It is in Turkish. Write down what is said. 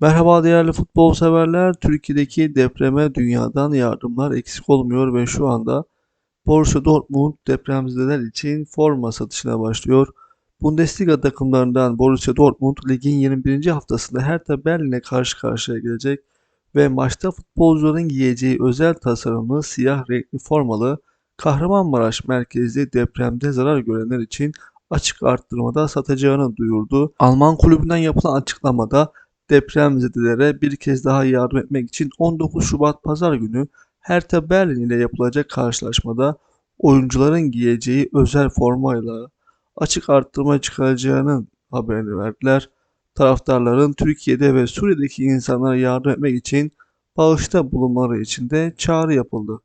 Merhaba değerli futbol severler. Türkiye'deki depreme dünyadan yardımlar eksik olmuyor ve şu anda Borussia Dortmund depremzedeler için forma satışına başlıyor. Bundesliga takımlarından Borussia Dortmund ligin 21. haftasında Hertha Berlin'e karşı karşıya gelecek ve maçta futbolcuların giyeceği özel tasarımlı siyah renkli formalı Kahramanmaraş merkezli depremde zarar görenler için açık arttırmada satacağını duyurdu. Alman kulübünden yapılan açıklamada depremzedelere bir kez daha yardım etmek için 19 Şubat Pazar günü Hertha Berlin ile yapılacak karşılaşmada oyuncuların giyeceği özel formayla açık arttırma çıkaracağının haberini verdiler. Taraftarların Türkiye'de ve Suriye'deki insanlara yardım etmek için bağışta bulunmaları için de çağrı yapıldı.